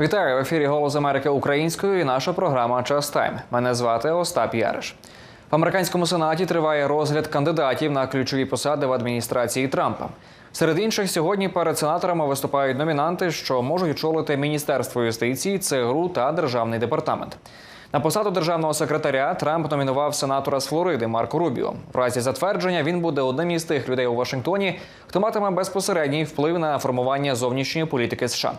Вітаю в ефірі Голос Америки українською і наша програма Час Тайм. Мене звати Остап Яриш. В американському сенаті триває розгляд кандидатів на ключові посади в адміністрації Трампа. Серед інших сьогодні перед сенаторами виступають номінанти, що можуть очолити Міністерство юстиції, ЦГРУ та Державний департамент. На посаду державного секретаря Трамп номінував сенатора з Флориди Марко Рубіо. В разі затвердження він буде одним із тих людей у Вашингтоні, хто матиме безпосередній вплив на формування зовнішньої політики США.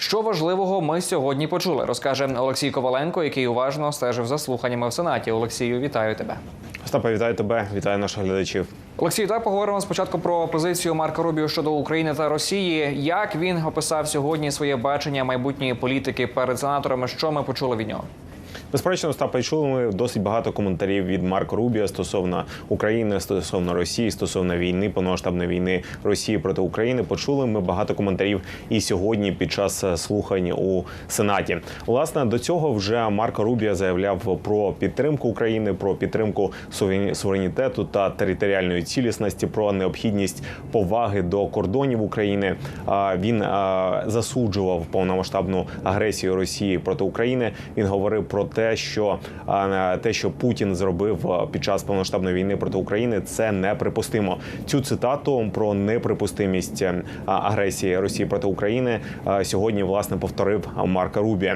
Що важливого ми сьогодні почули, розкаже Олексій Коваленко, який уважно стежив за слуханнями в сенаті. Олексію, вітаю тебе. Остапа, вітаю тебе, вітаю наших глядачів. Олексій, так поговоримо спочатку про позицію Марка Рубіо щодо України та Росії. Як він описав сьогодні своє бачення майбутньої політики перед сенаторами? Що ми почули від нього? Безперечно, Остапа, чули ми досить багато коментарів від Марко Рубіо стосовно України, стосовно Росії, стосовно війни, повномасштабної війни Росії проти України. Почули ми багато коментарів і сьогодні під час слухань у Сенаті. Власне, до цього вже Марко Рубіо заявляв про підтримку України, про підтримку суверен- суверенітету та територіальної цілісності, про необхідність поваги до кордонів України. Він засуджував повномасштабну агресію Росії проти України. Він говорив про те, що те, що Путін зробив під час повномасштабної війни проти України, це неприпустимо. Цю цитату про неприпустимість е, агресії Росії проти України сьогодні власне повторив Марка Рубі.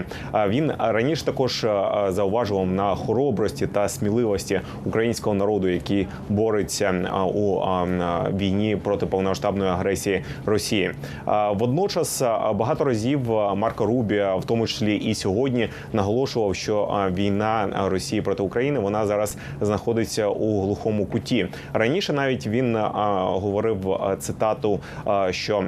Він раніше також зауважував на хоробрості та сміливості українського народу, який бореться у війні проти повномасштабної агресії Росії. Водночас багато разів Марко Рубіо, в тому числі і сьогодні, наголошував, що війна Росії проти України вона зараз знаходиться у глухому куті. Раніше навіть він говорив цитату, що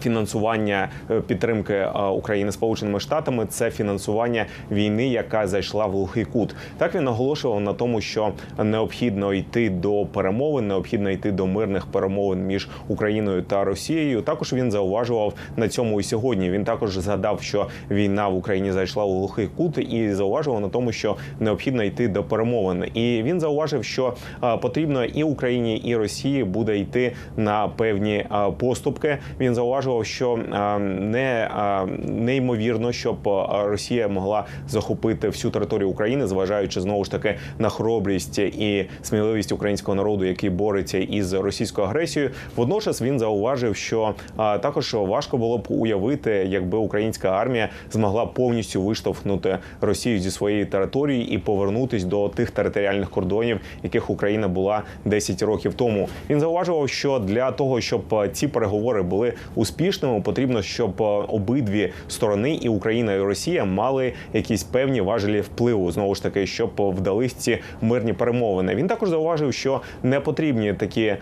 Фінансування е, підтримки е, України Сполученими Штатами це фінансування війни, яка зайшла в глухий кут. Так він наголошував на тому, що необхідно йти до перемовин, необхідно йти до мирних перемовин між Україною та Росією. Також він зауважував на цьому і сьогодні. Він також згадав, що війна в Україні зайшла у глухий кут, і зауважував на тому, що необхідно йти до перемовин. І він зауважив, що е, потрібно і Україні, і Росії буде йти на певні е, поступки. Він зауважував, що е, не е, неймовірно, щоб е, Росія могла захопити всю територію України, зважаючи знову ж таки на хоробрість і сміливість українського народу, який бореться із російською агресією. Водночас він зауважив, що також важко було б уявити, якби українська армія змогла повністю виштовхнути Росію зі своєї території і повернутись до тих територіальних кордонів, яких Україна була 10 років тому. Він зауважував, що для того, щоб ці переговори були успішними, потрібно, щоб е, обидві сторони, і Україна, і Росія, мали якісь певні важелі впливу. Знову ж таки, щоб вдались ці мирні перемовини. Він також зауважив, що не потрібні такі е,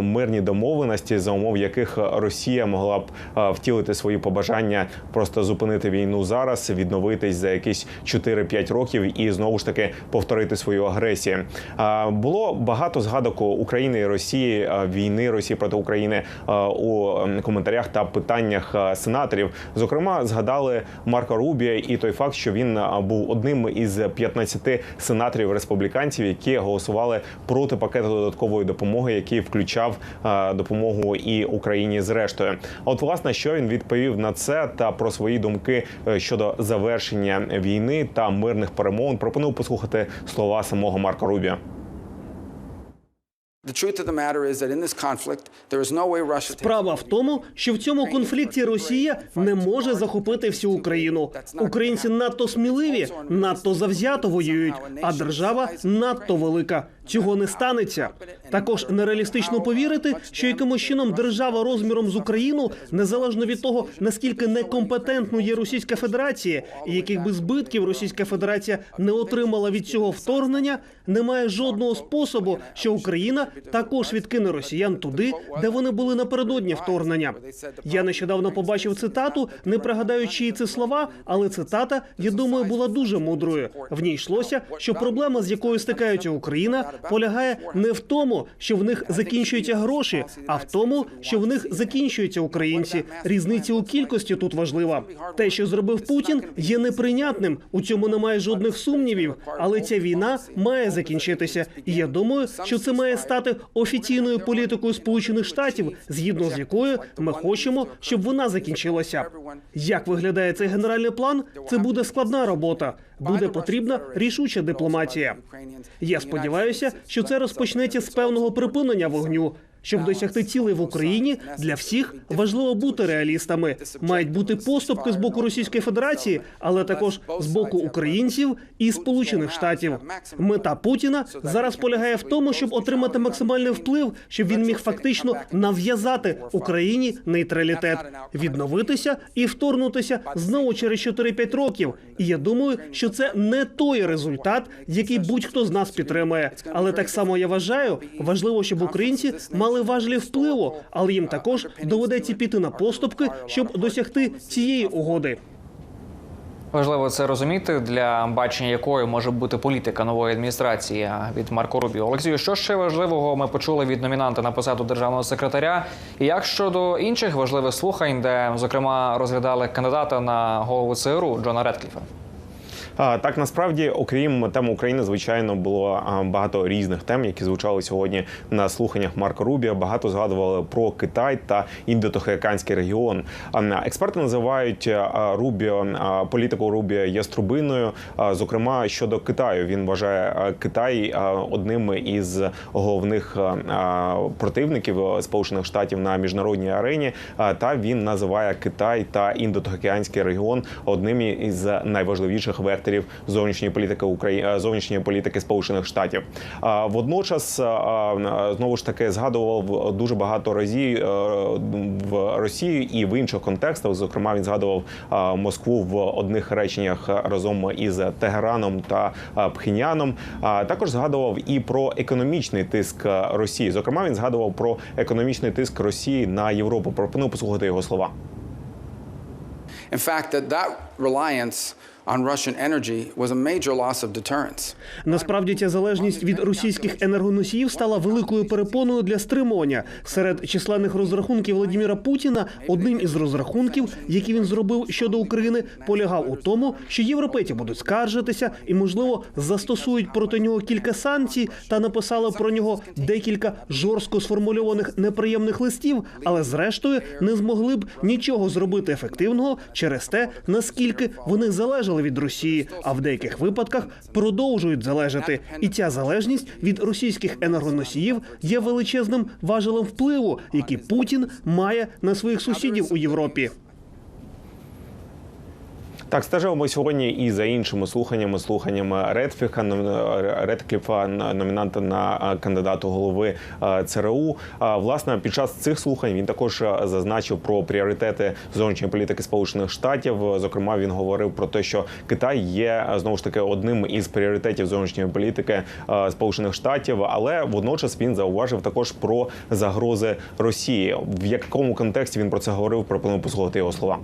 мирні домовленості, за умов яких Росія могла б е, втілити свої побажання, просто зупинити війну зараз, відновитись за якісь 4-5 років і знову ж таки повторити свою агресію. Було багато згадок України і Росії війни Росії проти України у ем, коментарях та питаннях е, сенаторів. Зокрема, згадали Марка Рубія і той факт, що він е, був одним із 15 сенаторів республіканців, які голосували проти пакету додаткової допомоги, який включав е, допомогу і Україні зрештою. От власне, що він відповів на це та про свої думки щодо завершення війни та мирних перемовин. Пропоную послухати слова самого Марка Рубія. Справа в тому, що в цьому конфлікті Росія не може захопити всю Україну. Українці надто сміливі, надто завзято воюють, а держава надто велика. Цього не станеться. Також нереалістично повірити, що якимось чином держава розміром з Україну, незалежно від того наскільки некомпетентною є Російська Федерація, і яких би збитків Російська Федерація не отримала від цього вторгнення, немає жодного способу, що Україна також відкине росіян туди, де вони були напередодні вторгнення. Я нещодавно побачив цитату, не пригадаю, чиї це слова, але цитата, я думаю, була дуже мудрою. В ній йшлося, що проблема, з якою стикається Україна, полягає не в тому, що в них закінчуються гроші, а в тому, що в них закінчуються українці. Різниця у кількості тут важлива. Те, що зробив Путін, є неприйнятним. У цьому немає жодних сумнівів. Але ця війна має закінчитися. І я думаю, що це має стати офіційною політикою Сполучених Штатів, згідно з якою ми хочемо, щоб вона закінчилася. Як виглядає цей генеральний план? Це буде складна робота. Буде потрібна рішуча дипломатія. Я сподіваюся, що це розпочнеться з певного припинення вогню. Щоб досягти цілей в Україні, для всіх важливо бути реалістами. Мають бути поступки з боку Російської Федерації, але також з боку українців і Сполучених Штатів. Мета Путіна зараз полягає в тому, щоб отримати максимальний вплив, щоб він міг фактично нав'язати Україні нейтралітет, відновитися і вторгнутися знову через 4-5 років. І я думаю, що це не той результат, який будь-хто з нас підтримує. Але так само я вважаю, важливо, щоб українці мали важелі впливу, але їм також доведеться піти на поступки, щоб досягти цієї угоди. Важливо це розуміти для бачення якою може бути політика нової адміністрації від Марко Рубіо. Олексію, що ще важливого ми почули від номінанта на посаду державного секретаря? І як щодо інших важливих слухань, де зокрема розглядали кандидата на голову ЦРУ Джона Редкліфа? Так насправді, окрім теми України, звичайно, було багато різних тем, які звучали сьогодні на слуханнях Марко Рубія. Багато згадували про Китай та індотохоокеанський регіон. Експерти називають Рубіо політику Рубія яструбиною. Зокрема, щодо Китаю, він вважає Китай одним із головних противників Сполучених Штатів на міжнародній арені. Та він називає Китай та індотохоокеанський регіон одним із найважливіших векторів зовнішньої політики України, зовнішньої політики Сполучених Штатів. Водночас знову ж таки згадував дуже багато разів е, в Росії і в інших контекстах. Зокрема, він згадував Москву в одних реченнях разом із Тегераном та Пхеняном. Також згадував і про економічний тиск Росії. Зокрема, він згадував про економічний тиск Росії на Європу. Пропоную послухати його слова. In fact, that that reliance Насправді ця залежність від російських енергоносіїв стала великою перепоною для стримування. Серед численних розрахунків Владіміра Путіна одним із розрахунків, які він зробив щодо України, полягав у тому, що європейці будуть скаржитися і, можливо, застосують проти нього кілька санкцій та написали про нього декілька жорстко сформульованих неприємних листів, але зрештою не змогли б нічого зробити ефективного через те, наскільки вони залежали від Росії, а в деяких випадках продовжують залежати. І ця залежність від російських енергоносіїв є величезним важелем впливу, який Путін має на своїх сусідів у Європі. Так, стежимо сьогодні і за іншими слуханнями, слуханнями Редфіха, Редкліфа, номінанта на кандидату голови ЦРУ. Власне, під час цих слухань він також зазначив про пріоритети зовнішньої політики Сполучених Штатів. Зокрема, він говорив про те, що Китай є знову ж таки одним із пріоритетів зовнішньої політики Сполучених Штатів, але водночас він зауважив також про загрози Росії. В якому контексті він про це говорив? Пропоную послухати його слова.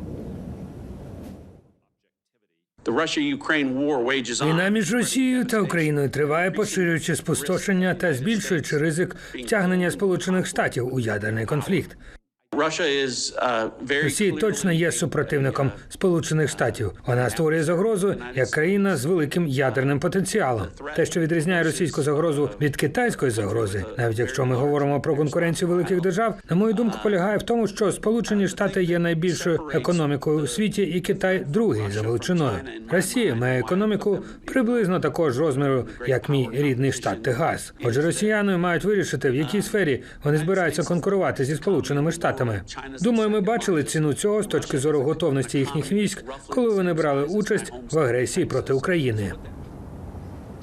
Війна між Росією та Україною триває, поширюючи спустошення та збільшуючи ризик втягнення Сполучених Штатів у ядерний конфлікт. Is uh, Росія точно є супротивником Сполучених Штатів. Вона створює загрозу як країна з великим ядерним потенціалом. Те, що відрізняє російську загрозу від китайської загрози, навіть якщо ми говоримо про конкуренцію великих держав, на мою думку, полягає в тому, що Сполучені Штати є найбільшою економікою у світі, і Китай другий за величиною. Росія має економіку приблизно такого ж розміру, як мій рідний штат Техас. Отже, росіяни мають вирішити, в якій сфері вони збираються конкурувати зі Сполученими Штатами. Думаю, ми бачили ціну цього з точки зору готовності їхніх військ, коли вони брали участь в агресії проти України.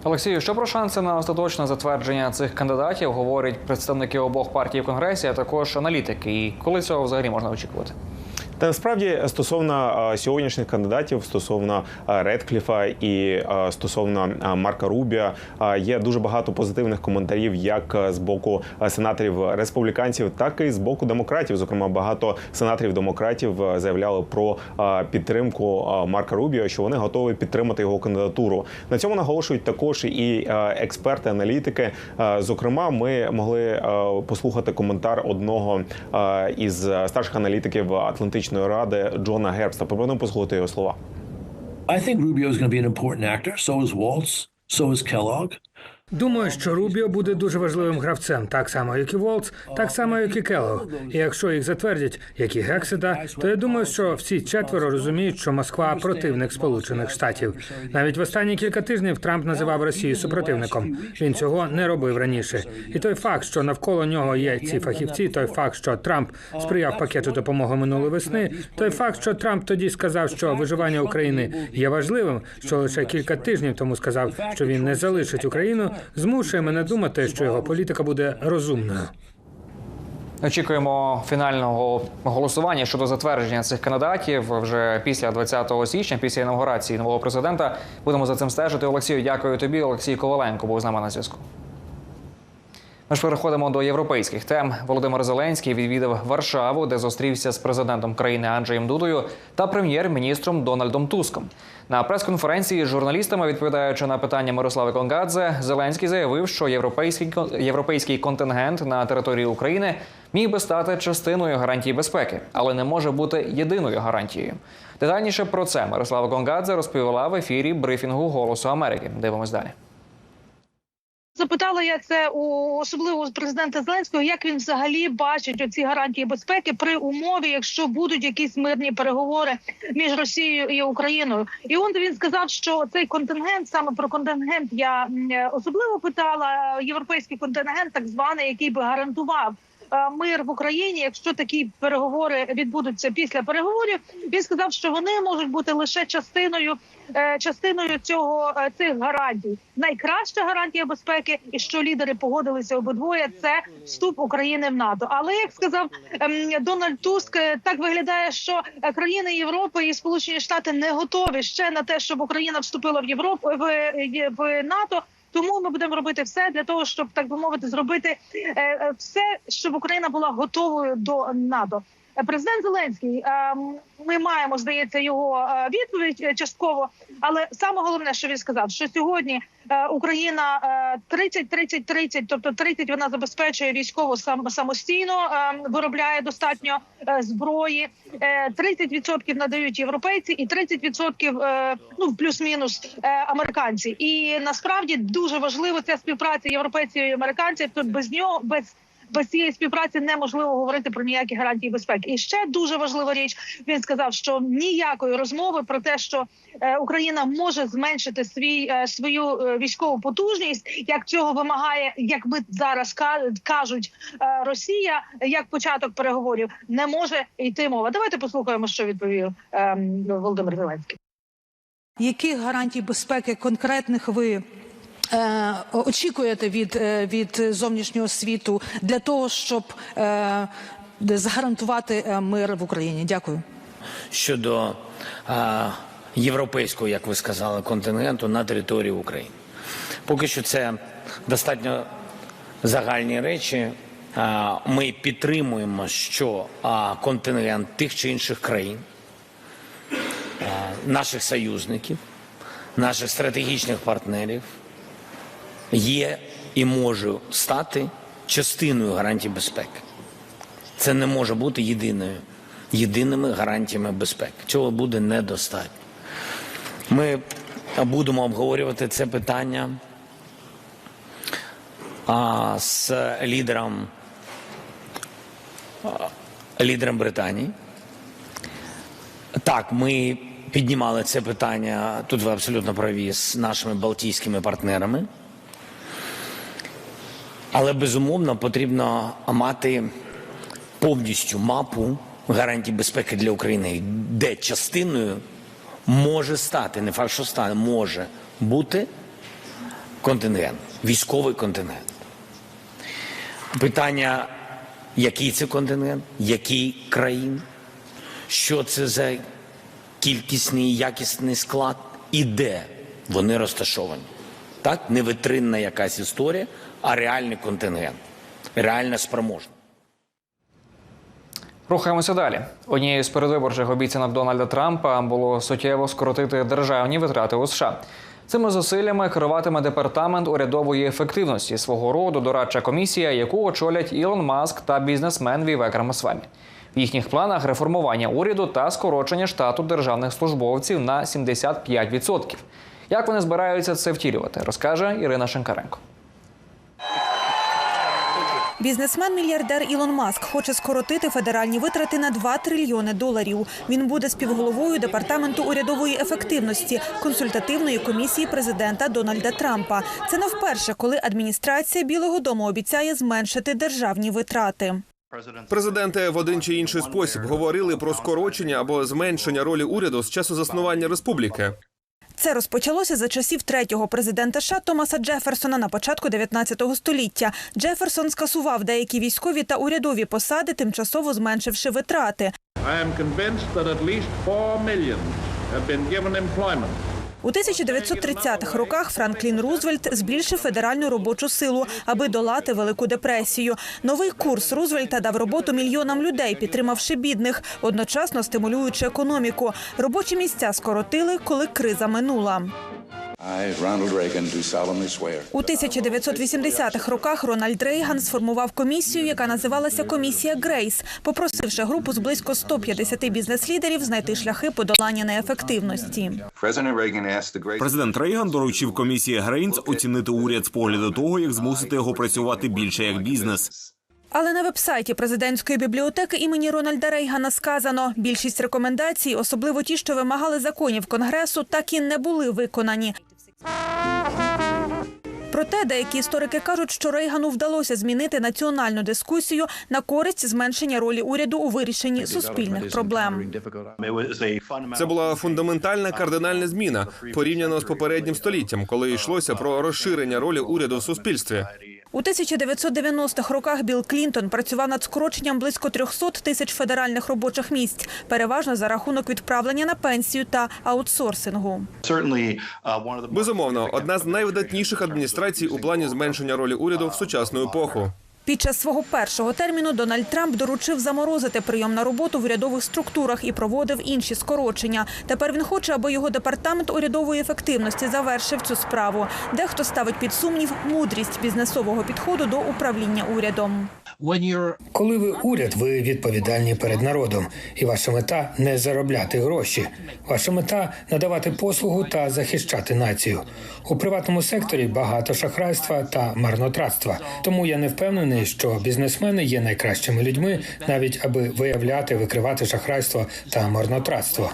Олексію, що про шанси на остаточне затвердження цих кандидатів говорять представники обох партій в конгресі, а також аналітики. І коли цього взагалі можна очікувати? Та насправді стосовно е, сьогоднішніх кандидатів, стосовно е, Редкліфа і е, стосовно е, Марка Рубіа, е, є дуже багато позитивних коментарів, як е, з боку е, сенаторів республіканців, так і з боку демократів. Зокрема, багато сенаторів демократів е, заявляли про е, підтримку е, Марка Рубіо, що вони готові підтримати його кандидатуру. На цьому наголошують також і е, експерти, аналітики. Е, Зокрема, ми могли е, послухати коментар одного е, із старших аналітиків Атлантичної ради Джона Гербста. Пропоную послухати його слова. I think Rubio is going to be an important actor. So is Waltz. So is Kellogg. Думаю, що Рубіо буде дуже важливим гравцем, так само, як і Волц, так само, як і Келлог. І якщо їх затвердять, як і Гекседа, то я думаю, що всі четверо розуміють, що Москва противник Сполучених Штатів. Навіть в останні кілька тижнів Трамп називав Росію супротивником. Він цього не робив раніше. І той факт, що навколо нього є ці фахівці, той факт, що Трамп сприяв пакету допомоги минулої весни, той факт, що Трамп тоді сказав, що виживання України є важливим, що лише кілька тижнів тому сказав, що він не залишить Україну, змушує мене думати, що його політика буде розумною. Очікуємо фінального голосування щодо затвердження цих кандидатів вже після 20 січня, після інаугурації нового президента. Будемо за цим стежити. Олексію, дякую тобі. Олексій Коваленко був з нами на зв'язку. Ми ж переходимо до європейських тем. Володимир Зеленський відвідав Варшаву, де зустрівся з президентом країни Анджеєм Дудою та прем'єр-міністром Дональдом Туском. На прес-конференції з журналістами, відповідаючи на питання Мирослави Конгадзе, Зеленський заявив, що європейський європейський контингент на території України міг би стати частиною гарантії безпеки, але не може бути єдиною гарантією. Детальніше про це Мирослава Конгадзе розповіла в ефірі брифінгу Голосу Америки. Дивимось далі. Запитала я це у особливо у президента Зеленського, як він взагалі бачить оці гарантії безпеки при умові, якщо будуть якісь мирні переговори між Росією і Україною. І он він сказав, що цей контингент саме про контингент я особливо питала європейський контингент, так званий, який би гарантував. Е, Мир в Україні, якщо такі переговори відбудуться після переговорів, він сказав, що вони можуть бути лише частиною е, частиною цього е, цих гарантій. Найкраща гарантія безпеки, і що лідери погодилися обидвоє, це вступ України в НАТО. Але як сказав ем, Дональд Туск, так виглядає, що країни Європи і Сполучені Штати не готові ще на те, щоб Україна вступила в Європу в, в НАТО. Тому ми будемо робити все для того, щоб так би мовити, зробити е, е, все, щоб Україна була готовою до НАТО. Е, Президент Зеленський, е, ми маємо здається його е, відповідь частково. Але саме головне, що він сказав, що сьогодні Україна е, 30-30-30, тобто 30 вона забезпечує військово самостійно, виробляє достатньо зброї. Е, 30% надають європейці, і 30% е, ну плюс-мінус американці. І насправді дуже важливо ця співпраця європейців і американців. Тут без нього без. Без цієї співпраці неможливо говорити про ніякі гарантії безпеки. І ще дуже важлива річ. Він сказав, що ніякої розмови про те, що е, Україна може зменшити свій е, свою е, військову потужність, як цього вимагає, як ми зараз кажуть, Росія як початок переговорів, не може йти мова. Давайте послухаємо, що відповів е, Володимир Зеленський. Яких гарантій безпеки конкретних ви очікуєте від, е, від зовнішнього світу для того, щоб е, загарантувати е, мир в Україні? Дякую. щодо а, європейського, як ви сказали, контингенту на території України. Поки що це достатньо загальні речі. А, Ми підтримуємо, що а, контингент тих чи інших країн, а, наших союзників, наших стратегічних партнерів є і може стати частиною гарантій безпеки. Це не може бути єдиною, єдиними гарантіями безпеки. Цього буде недостатньо. Ми будемо обговорювати це питання а, з лідером, лідером Британії. Так, ми піднімали це питання, тут ви абсолютно праві, з нашими балтійськими партнерами. Але безумовно потрібно мати повністю мапу гарантій безпеки для України, де частиною може стати, не факт, що стане, може бути контингент, військовий контингент. Питання, який це контингент, який країн, що це за кількісний якісний склад і де вони розташовані. Так, не витринна якась історія, а реальний контингент, реальна спроможність. Рухаємося далі. Однією з передвиборчих обіцянок Дональда Трампа було суттєво скоротити державні витрати у США. Цими зусиллями керуватиме департамент урядової ефективності свого роду дорадча комісія, яку очолять Ілон Маск та бізнесмен Вівек Рамасвамі. В їхніх планах реформування уряду та скорочення штату державних службовців на 75%. Як вони збираються це втілювати, розкаже Ірина Шенкаренко. Бізнесмен-мільярдер Ілон Маск хоче скоротити федеральні витрати на 2 трильйони доларів. Він буде співголовою департаменту урядової ефективності консультативної комісії президента Дональда Трампа. Це не вперше, коли адміністрація Білого Дому обіцяє зменшити державні витрати. Президенти в один чи інший спосіб говорили про скорочення або зменшення ролі уряду з часу заснування республіки. Це розпочалося за часів третього президента США Томаса Джеферсона на початку 19 століття. Джеферсон скасував деякі військові та урядові посади, тимчасово зменшивши витрати. I am convinced that at least 4 million have been given employment. У 1930-х роках Франклін Рузвельт збільшив федеральну робочу силу, аби долати Велику депресію. Новий курс Рузвельта дав роботу мільйонам людей, підтримавши бідних, одночасно стимулюючи економіку. Робочі місця скоротили, коли криза минула. I, Ronald Reagan, do solemnly swear. У 1980-х роках Рональд Рейган сформував комісію, яка називалася комісія Грейс, попросивши групу з близько 150 бізнес-лідерів знайти шляхи подолання неефективності. Президент Рейган доручив комісії Грейнс оцінити уряд з погляду того, як змусити його працювати більше як бізнес. Але на вебсайті президентської бібліотеки імені Рональда Рейгана сказано, більшість рекомендацій, особливо ті, що вимагали законів Конгресу, так і не були виконані. Проте деякі історики кажуть, що Рейгану вдалося змінити національну дискусію на користь зменшення ролі уряду у вирішенні суспільних проблем. Це була фундаментальна кардинальна зміна порівняно з попереднім століттям, коли йшлося про розширення ролі уряду в суспільстві. У 1990-х роках Білл Клінтон працював над скороченням близько 300 тисяч федеральних робочих місць, переважно за рахунок відправлення на пенсію та аутсорсингу. Безумовно, одна з найвидатніших адміністрацій у плані зменшення ролі уряду в сучасну епоху. Під час свого першого терміну Дональд Трамп доручив заморозити прийом на роботу в урядових структурах і проводив інші скорочення. Тепер він хоче, аби його департамент урядової ефективності завершив цю справу. Дехто ставить під сумнів мудрість бізнесового підходу до управління урядом. Коли ви уряд, ви відповідальні перед народом, і ваша мета не заробляти гроші. Ваша мета надавати послугу та захищати націю. У приватному секторі багато шахрайства та марнотратства. Тому я не впевнений, що бізнесмени є найкращими людьми, навіть аби виявляти, викривати шахрайство та марнотратство.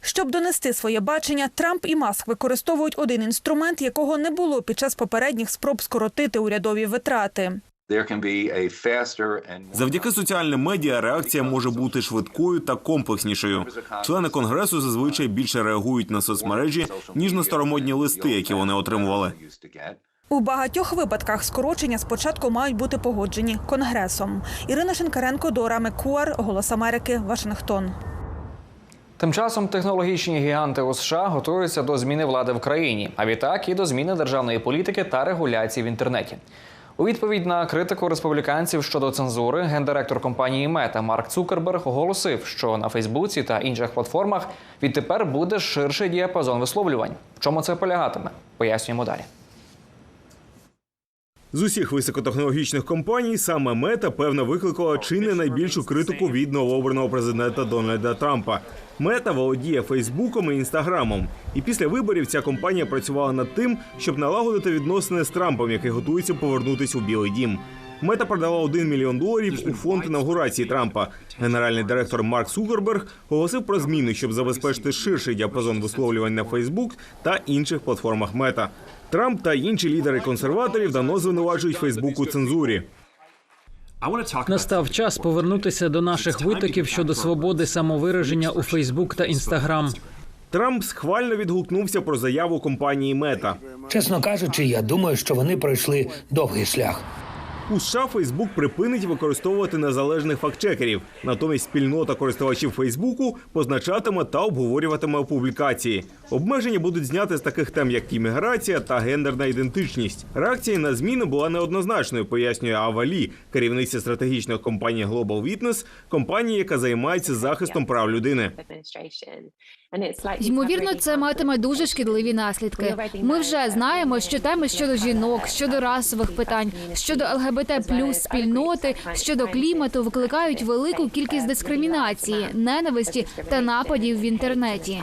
Щоб донести своє бачення, Трамп і Маск використовують один інструмент, якого не було під час попередніх спроб скоротити урядові витрати. Завдяки соціальним медіа реакція може бути швидкою та комплекснішою. Члени конгресу зазвичай більше реагують на соцмережі ніж на старомодні листи, які вони отримували. У багатьох випадках скорочення спочатку мають бути погоджені конгресом. Ірина Шинкаренко, Дора Мекуар, Голос Америки, Вашингтон. Тим часом технологічні гіганти у США готуються до зміни влади в країні, а відтак і до зміни державної політики та регуляцій в інтернеті. У відповідь на критику республіканців щодо цензури, гендиректор компанії Мета Марк Цукерберг оголосив, що на Фейсбуці та інших платформах відтепер буде ширший діапазон висловлювань. В чому це полягатиме? Пояснюємо далі. З усіх високотехнологічних компаній саме мета певно викликала чи не найбільшу критику від новообраного президента Дональда Трампа. Мета володіє Фейсбуком і інстаграмом. І після виборів ця компанія працювала над тим, щоб налагодити відносини з Трампом, який готується повернутися у Білий Дім. Мета продала 1 мільйон доларів у фонд інаугурації Трампа. Генеральний директор Марк Цукерберг оголосив про зміни, щоб забезпечити ширший діапазон висловлювань на Фейсбук та інших платформах Мета. Трамп та інші лідери консерваторів давно звинувачують Фейсбук у цензурі. Настав час повернутися до наших витоків щодо свободи самовираження у Фейсбук та Інстаграм. Трамп схвально відгукнувся про заяву компанії Мета. Чесно кажучи, я думаю, що вони пройшли довгий шлях. США Фейсбук припинить використовувати незалежних фактчекерів. Натомість спільнота користувачів Фейсбуку позначатиме та обговорюватиме публікації. Обмеження будуть зняти з таких тем, як імміграція та гендерна ідентичність. Реакція на зміни була неоднозначною, пояснює Авалі, керівниця стратегічної компанії Global Witness, компанії, яка займається захистом прав людини. Ймовірно, це матиме дуже шкідливі наслідки. Ми вже знаємо, що теми щодо жінок, щодо расових питань, щодо ЛГБТ плюс спільноти, щодо клімату викликають велику кількість дискримінації, ненависті та нападів в інтернеті.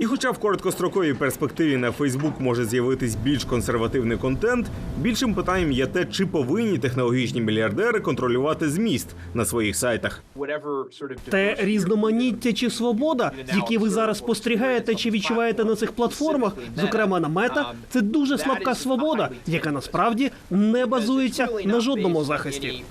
І хоча в короткостроковій перспективі на Фейсбук може з'явитись більш консервативний контент, більшим питанням є те, чи повинні технологічні мільярдери контролювати зміст на своїх сайтах. Те різноманіття чи свобода, які ви зараз спостерігаєте чи відчуваєте на цих платформах, зокрема на мета, це дуже слабка свобода, яка насправді не базується на жодному захисті.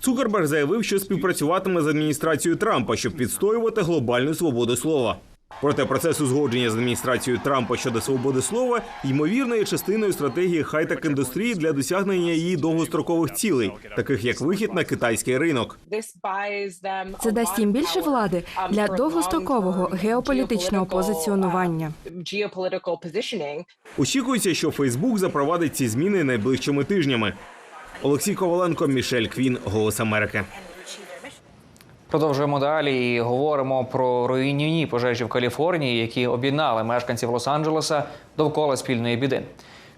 Цукерберг заявив, що співпрацюватиме з адміністрацією Трампа, щоб відстоювати глобальну свободу слова. Проте процес узгодження з адміністрацією Трампа щодо свободи слова ймовірно є частиною стратегії хай-тек індустрії для досягнення її довгострокових цілей, таких як вихід на китайський ринок. Це дасть їм більше влади для довгострокового геополітичного позиціонування. Очікується, що Фейсбук запровадить ці зміни найближчими тижнями. Олексій Коваленко, Мішель Квін, Голос Америки. Продовжуємо далі і говоримо про руйнівні пожежі в Каліфорнії, які об'єднали мешканців Лос-Анджелеса довкола спільної біди.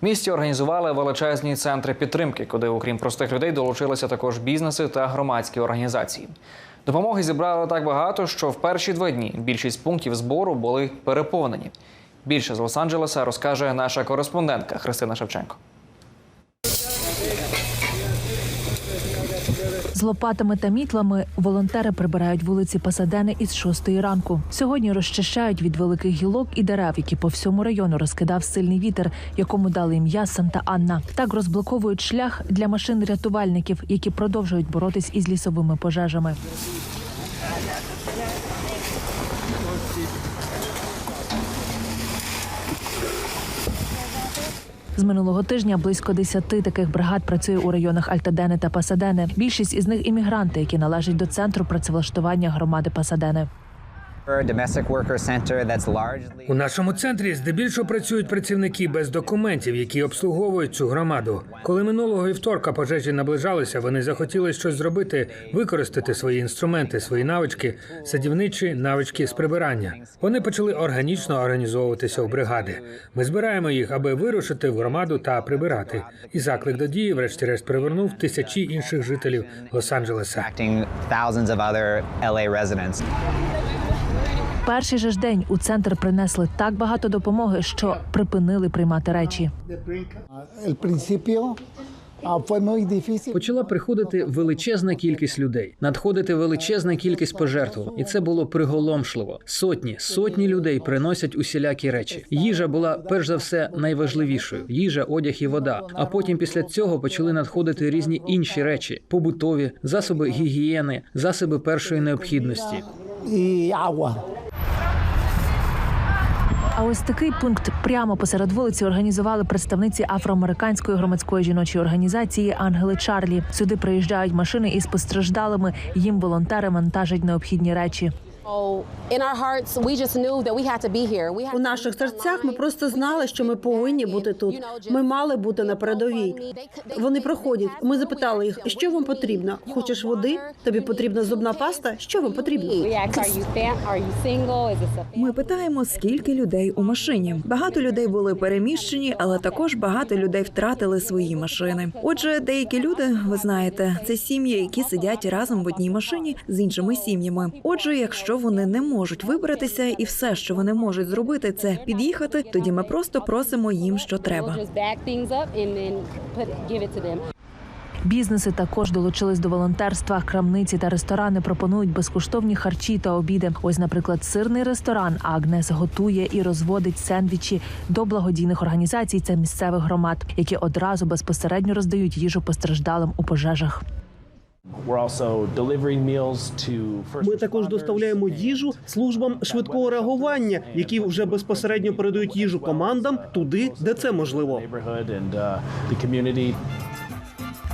В місті організували величезні центри підтримки, куди, окрім простих людей, долучилися також бізнеси та громадські організації. Допомоги зібрали так багато, що в перші два дні більшість пунктів збору були переповнені. Більше з Лос-Анджелеса розкаже наша кореспондентка Христина Шевченко. Лопатами та мітлами волонтери прибирають вулиці Пасадени із 6 ранку. Сьогодні розчищають від великих гілок і дерев, які по всьому району розкидав сильний вітер, якому дали ім'я Санта Анна. Так розблоковують шлях для машин рятувальників, які продовжують боротись із лісовими пожежами. З минулого тижня близько 10 таких бригад працює у районах Альтадени та Пасадени. Більшість із них іммігранти, які належать до центру працевлаштування громади Пасадени. У нашому центрі здебільшого працюють працівники без документів, які обслуговують цю громаду. Коли минулого вівторка пожежі наближалися, вони захотіли щось зробити, використати свої інструменти, свої навички, садівничі навички з прибирання. Вони почали органічно організовуватися у бригади. Ми збираємо їх, аби вирушити в громаду та прибирати. І заклик до дії, врешті-решт, привернув тисячі інших жителів Лос-Анджелеса. Перший же ж день у центр принесли так багато допомоги, що припинили приймати речі. Почала приходити величезна кількість людей, надходити величезна кількість пожертв, і це було приголомшливо. Сотні, сотні людей приносять усілякі речі. Їжа була перш за все найважливішою: їжа, одяг і вода. А потім після цього почали надходити різні інші речі: побутові, засоби гігієни, засоби першої необхідності. А ось такий пункт прямо посеред вулиці організували представниці афроамериканської громадської жіночої організації Ангели Чарлі. Сюди приїжджають машини із постраждалими. Їм волонтери вантажать необхідні речі. У наших серцях ми просто знали, що ми повинні бути тут. Ми мали бути на передовій. Вони приходять. Ми запитали їх, що вам потрібно? Хочеш води? Тобі потрібна зубна паста? Що вам потрібно? Ми питаємо, скільки людей у машині. Багато людей були переміщені, але також багато людей втратили свої машини. Отже, деякі люди, ви знаєте, це сім'ї, які сидять разом в одній машині з іншими сім'ями. Отже, якщо вони не можуть вибратися, і все, що вони можуть зробити, це під'їхати, тоді ми просто просимо їм, що треба. Бізнеси також долучились до волонтерства. Крамниці та ресторани пропонують безкоштовні харчі та обіди. Ось, наприклад, сирний ресторан Агнес готує і розводить сендвічі до благодійних організацій та місцевих громад, які одразу безпосередньо роздають їжу постраждалим у пожежах. Ми також доставляємо їжу службам швидкого реагування, які вже безпосередньо передають їжу командам туди, де це можливо.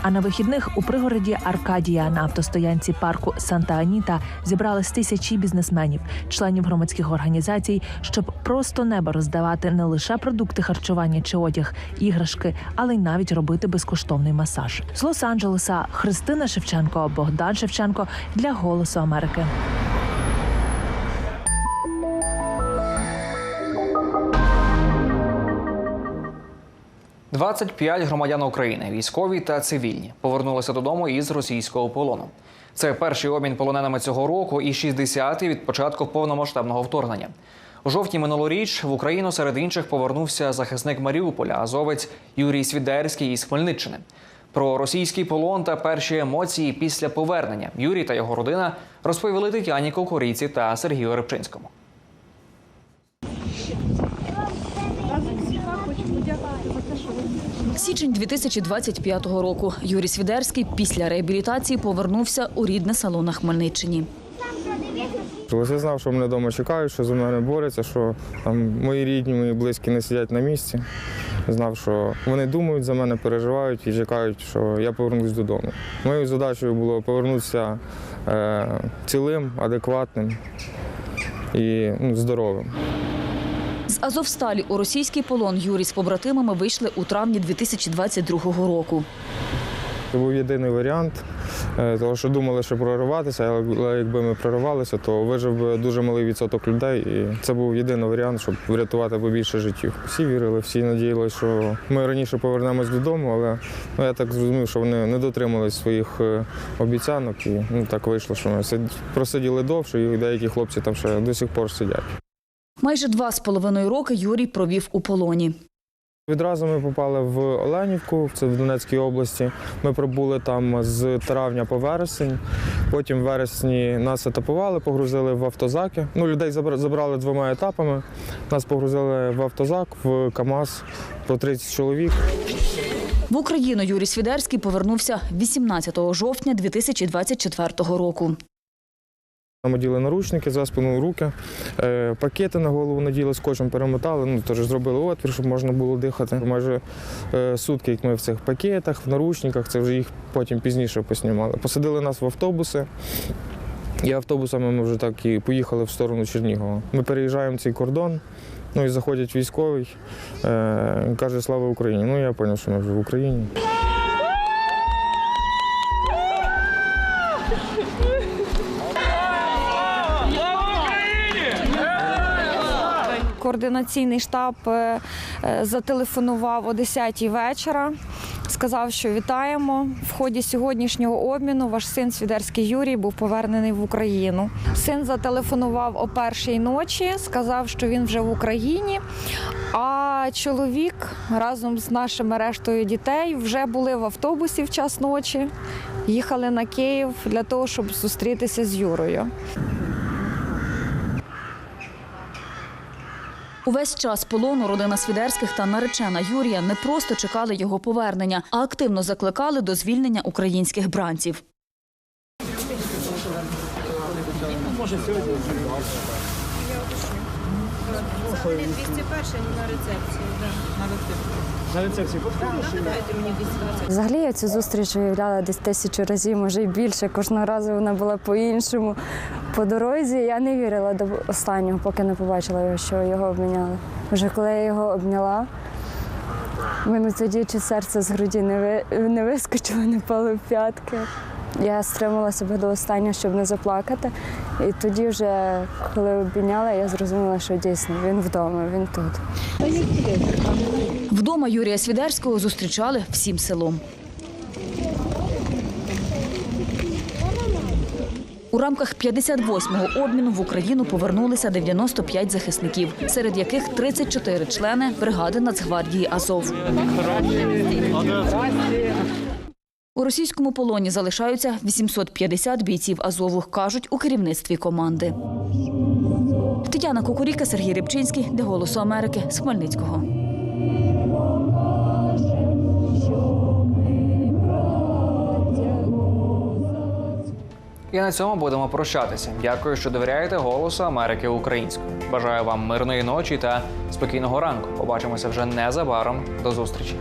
А на вихідних у пригороді Аркадія на автостоянці парку Санта Аніта зібрались тисячі бізнесменів, членів громадських організацій, щоб просто неба роздавати не лише продукти харчування чи одяг, іграшки, але й навіть робити безкоштовний масаж. З Лос-Анджелеса Христина Шевченко, Богдан Шевченко для Голосу Америки. – 25 громадян України, військові та цивільні, повернулися додому із російського полону. Це перший обмін полоненими цього року і 60-й від початку повномасштабного вторгнення. У жовтні минулоріч в Україну серед інших повернувся захисник Маріуполя, азовець Юрій Свідерський із Хмельниччини. Про російський полон та перші емоції після повернення Юрій та його родина розповіли Тетяні Кокоріці та Сергію Рибчинському. Січень 2025 року. Юрій Свідерський після реабілітації повернувся у рідне село на Хмельниччині. Я знав, що мене вдома чекають, що за мене борються, що там мої рідні, мої близькі не сидять на місці. Знав, що вони думають за мене, переживають і чекають, що я повернусь додому. Моєю задачею було повернутися е, цілим, адекватним і ну, здоровим. З Азовсталі у російський полон Юрій з побратимами вийшли у травні 2022 року. Це був єдиний варіант, е, тому що думали, що прориватися, але якби ми проривалися, то вижив би дуже малий відсоток людей. І це був єдиний варіант, щоб врятувати побільше життів. Всі вірили, всі надіялися, що ми раніше повернемось додому, але ну, я так зрозумів, що вони не дотримались своїх е, обіцянок. І ну, так вийшло, що ми просиділи довше, і деякі хлопці там ще до сих пор сидять. Майже два з половиною роки Юрій провів у полоні. Відразу ми попали в Оленівку, це в Донецькій області. Ми пробули там з травня по вересень. Потім в вересні нас етапували, погрузили в автозаки. Ну, людей забра- забрали двома етапами. Нас погрузили в автозак, в КАМАЗ по 30 чоловік. В Україну Юрій Свідерський повернувся 18 жовтня 2024 року. Нам оділи наручники за спину руки, е, пакети на голову наділи, скотчем перемотали, ну теж зробили отвір, щоб можна було дихати. Майже е, сутки, як ми в цих пакетах, в наручниках, це вже їх потім пізніше поснімали. Посадили нас в автобуси. І автобусами ми вже так і поїхали в сторону Чернігова. Ми переїжджаємо цей кордон, ну і заходять військовий, е, каже Слава Україні. Ну я зрозумів, що ми вже в Україні. Координаційний штаб е, е, зателефонував о 10 вечора. Сказав, що вітаємо. В ході сьогоднішнього обміну ваш син Свідерський Юрій був повернений в Україну. Син зателефонував о першій ночі, сказав, що він вже в Україні. А чоловік разом з нашими рештою дітей вже були в автобусі в час ночі, їхали на Київ для того, щоб зустрітися з Юрою. Увесь час полону родина Свідерських та наречена Юрія не просто чекали його повернення, а активно закликали до звільнення українських бранців. Може, Вони 201 на рецепцію. На рецепції Мені 220. Взагалі я цю зустріч уявляла десь тисячу разів, може й більше. Кожного разу вона була по-іншому. По дорозі я не вірила до останнього, поки не побачила його, що його обміняли. Вже коли я його обняла, в мене тоді чи серце з груді не, ви, не вискочило, не впало в п'ятки. Я стримала себе до останнього, щоб не заплакати. І тоді, вже, коли обійняла, я зрозуміла, що дійсно він вдома, він тут. Вдома Юрія Свідерського зустрічали всім селом. У рамках 58-го обміну в Україну повернулися 95 захисників, серед яких 34 члени бригади Нацгвардії Азов. У російському полоні залишаються 850 бійців Азову, кажуть у керівництві команди. Тетяна Кукуріка, Сергій Рибчинський, для Голосу Америки з Хмельницького. І на цьому будемо прощатися. Дякую, що довіряєте Голосу Америки українською. Бажаю вам мирної ночі та спокійного ранку. Побачимося вже незабаром. До зустрічі.